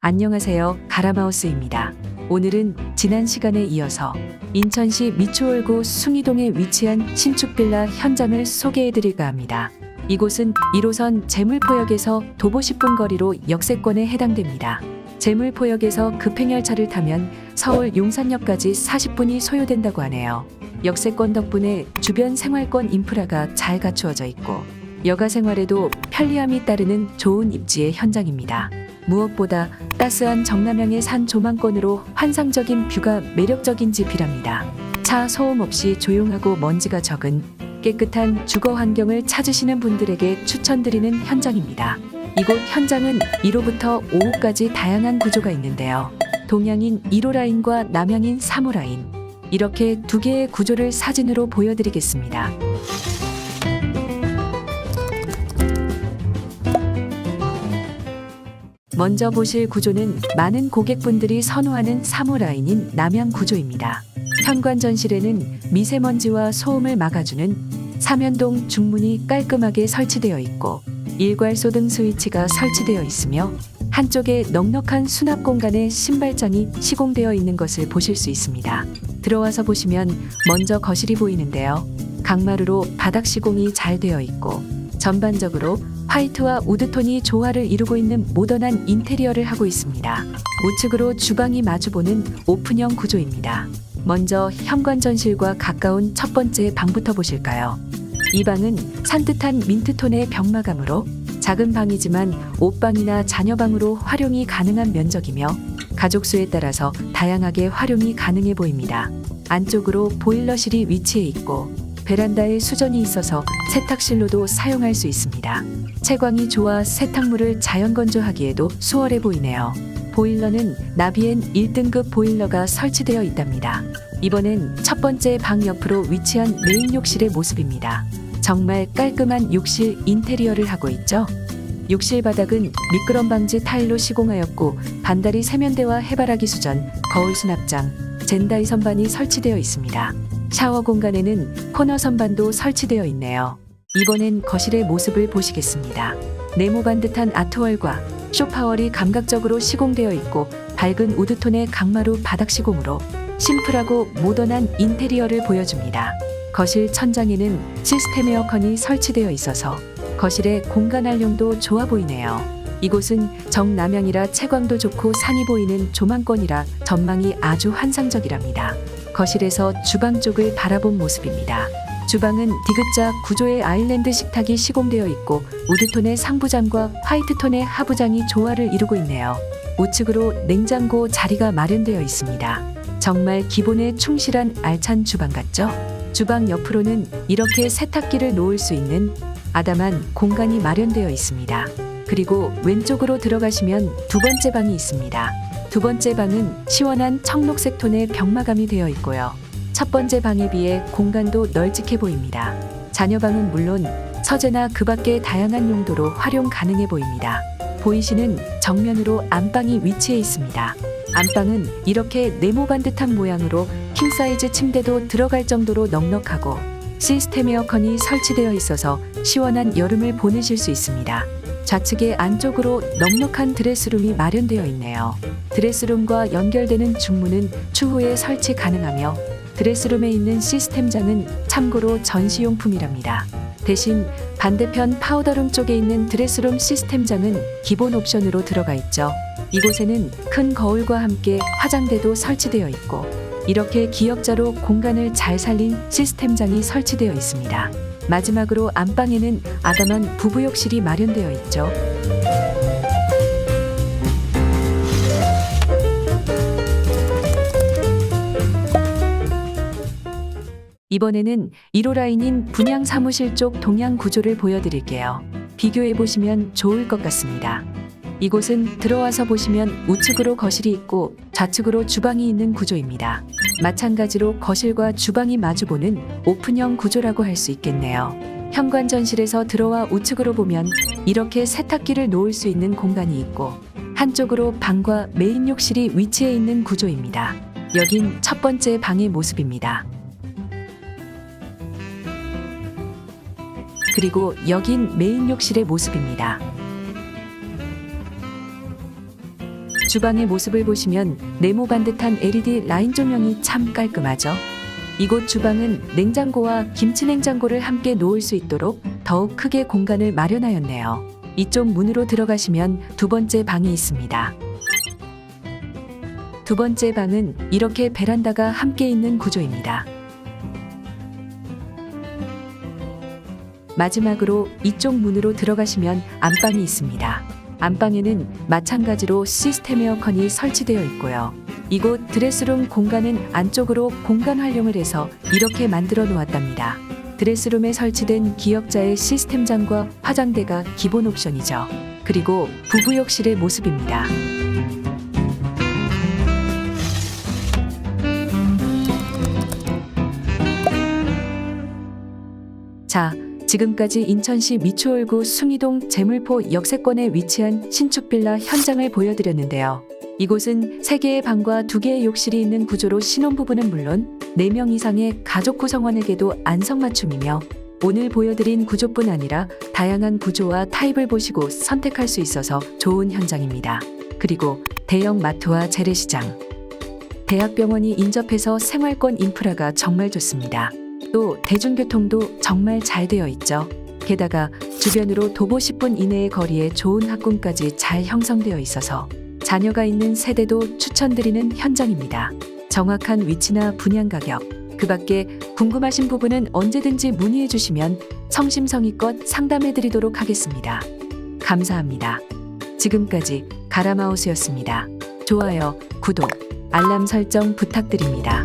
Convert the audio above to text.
안녕하세요. 가라마우스입니다. 오늘은 지난 시간에 이어서 인천시 미추홀구 숭이동에 위치한 신축 빌라 현장을 소개해드릴까 합니다. 이곳은 1호선 재물포역에서 도보 10분 거리로 역세권에 해당됩니다. 재물포역에서 급행열차를 타면 서울 용산역까지 40분이 소요된다고 하네요. 역세권 덕분에 주변 생활권 인프라가 잘 갖추어져 있고 여가 생활에도 편리함이 따르는 좋은 입지의 현장입니다. 무엇보다 따스한 정남향의 산 조망권으로 환상적인 뷰가 매력적인 집이랍니다. 차 소음 없이 조용하고 먼지가 적은 깨끗한 주거 환경을 찾으시는 분들에게 추천드리는 현장입니다. 이곳 현장은 1호부터 5호까지 다양한 구조가 있는데요. 동양인 1호 라인과 남양인 3호 라인. 이렇게 두 개의 구조를 사진으로 보여드리겠습니다. 먼저 보실 구조는 많은 고객분들이 선호하는 3호 라인인 남양 구조입니다. 현관 전실에는 미세먼지와 소음을 막아주는 삼연동 중문이 깔끔하게 설치되어 있고 일괄소 등 스위치가 설치되어 있으며 한쪽에 넉넉한 수납 공간에 신발장이 시공되어 있는 것을 보실 수 있습니다. 들어와서 보시면 먼저 거실이 보이는데요. 강마루로 바닥 시공이 잘 되어 있고 전반적으로 화이트와 우드톤이 조화를 이루고 있는 모던한 인테리어를 하고 있습니다. 우측으로 주방이 마주보는 오픈형 구조입니다. 먼저 현관 전실과 가까운 첫 번째 방부터 보실까요? 이 방은 산뜻한 민트톤의 벽마감으로 작은 방이지만 옷방이나 자녀방으로 활용이 가능한 면적이며 가족 수에 따라서 다양하게 활용이 가능해 보입니다. 안쪽으로 보일러실이 위치해 있고 베란다에 수전이 있어서 세탁실로도 사용할 수 있습니다. 채광이 좋아 세탁물을 자연 건조하기에도 수월해 보이네요. 보일러는 나비엔 1등급 보일러가 설치되어 있답니다. 이번엔 첫 번째 방 옆으로 위치한 메인 욕실의 모습입니다. 정말 깔끔한 욕실 인테리어를 하고 있죠. 욕실 바닥은 미끄럼 방지 타일로 시공하였고 반다리 세면대와 해바라기 수전, 거울 수납장, 젠다이 선반이 설치되어 있습니다. 샤워 공간에는 코너 선반도 설치되어 있네요. 이번엔 거실의 모습을 보시겠습니다. 네모 반 듯한 아트월과 쇼파월이 감각적으로 시공되어 있고 밝은 우드톤의 강마루 바닥 시공으로 심플하고 모던한 인테리어를 보여줍니다. 거실 천장에는 시스템 에어컨이 설치되어 있어서 거실의 공간 활용도 좋아 보이네요. 이곳은 정남향이라 채광도 좋고 산이 보이는 조망권이라 전망이 아주 환상적이랍니다. 거실에서 주방 쪽을 바라본 모습입니다. 주방은 디귿자 구조의 아일랜드 식탁이 시공되어 있고 우드톤의 상부장과 화이트톤의 하부장이 조화를 이루고 있네요. 우측으로 냉장고 자리가 마련되어 있습니다. 정말 기본에 충실한 알찬 주방 같죠? 주방 옆으로는 이렇게 세탁기를 놓을 수 있는 아담한 공간이 마련되어 있습니다. 그리고 왼쪽으로 들어가시면 두 번째 방이 있습니다. 두 번째 방은 시원한 청록색 톤의 벽마감이 되어 있고요. 첫 번째 방에 비해 공간도 널찍해 보입니다. 자녀방은 물론 서재나 그 밖의 다양한 용도로 활용 가능해 보입니다. 보이시는 정면으로 안방이 위치해 있습니다. 안방은 이렇게 네모 반 듯한 모양으로 킹사이즈 침대도 들어갈 정도로 넉넉하고 시스템 에어컨이 설치되어 있어서 시원한 여름을 보내실 수 있습니다. 좌측에 안쪽으로 넉넉한 드레스룸이 마련되어 있네요. 드레스룸과 연결되는 중문은 추후에 설치 가능하며 드레스룸에 있는 시스템장은 참고로 전시용품이랍니다. 대신 반대편 파우더룸 쪽에 있는 드레스룸 시스템장은 기본 옵션으로 들어가 있죠. 이곳에는 큰 거울과 함께 화장대도 설치되어 있고 이렇게 기역자로 공간을 잘 살린 시스템장이 설치되어 있습니다. 마지막으로 안방에는 아담한 부부욕실이 마련되어 있죠. 이번에는 1호 라인인 분양 사무실 쪽 동양 구조를 보여드릴게요. 비교해 보시면 좋을 것 같습니다. 이곳은 들어와서 보시면 우측으로 거실이 있고 좌측으로 주방이 있는 구조입니다. 마찬가지로 거실과 주방이 마주보는 오픈형 구조라고 할 수 있겠네요. 현관전실에서 들어와 우측으로 보면 이렇게 세탁기를 놓을 수 있는 공간이 있고 한쪽으로 방과 메인 욕실이 위치해 있는 구조입니다. 여긴 첫 번째 방의 모습입니다. 그리고 여긴 메인 욕실의 모습입니다. 주방의 모습을 보시면 네모 반듯한 LED 라인 조명이 참 깔끔하죠. 이곳 주방은 냉장고와 김치 냉장고를 함께 놓을 수 있도록 더욱 크게 공간을 마련하였네요. 이쪽 문으로 들어가시면 두 번째 방이 있습니다. 두 번째 방은 이렇게 베란다가 함께 있는 구조입니다. 마지막으로 이쪽 문으로 들어가시면 안방이 있습니다. 안방에는 마찬가지로 시스템 에어컨이 설치되어 있고요. 이곳 드레스룸 공간은 안쪽으로 공간 활용을 해서 이렇게 만들어 놓았답니다. 드레스룸에 설치된 기역자의 시스템장과 화장대가 기본 옵션이죠. 그리고 부부 욕실의 모습입니다. 자, 지금까지 인천시 미추홀구 숭이동 재물포 역세권에 위치한 신축 빌라 현장을 보여드렸는데요. 이곳은 3개의 방과 2개의 욕실이 있는 구조로 신혼부부는 물론 4명 이상의 가족 구성원에게도 안성맞춤이며 오늘 보여드린 구조뿐 아니라 다양한 구조와 타입을 보시고 선택할 수 있어서 좋은 현장입니다. 그리고 대형 마트와 재래시장, 대학병원이 인접해서 생활권 인프라가 정말 좋습니다. 또 대중교통도 정말 잘 되어 있죠. 게다가 주변으로 도보 10분 이내의 거리에 좋은 학군까지 잘 형성되어 있어서 자녀가 있는 세대도 추천드리는 현장입니다. 정확한 위치나 분양 가격, 그 밖에 궁금하신 부분은 언제든지 문의해 주시면 성심성의껏 상담해 드리도록 하겠습니다. 감사합니다. 지금까지 가라마우스였습니다. 좋아요, 구독, 알람 설정 부탁드립니다.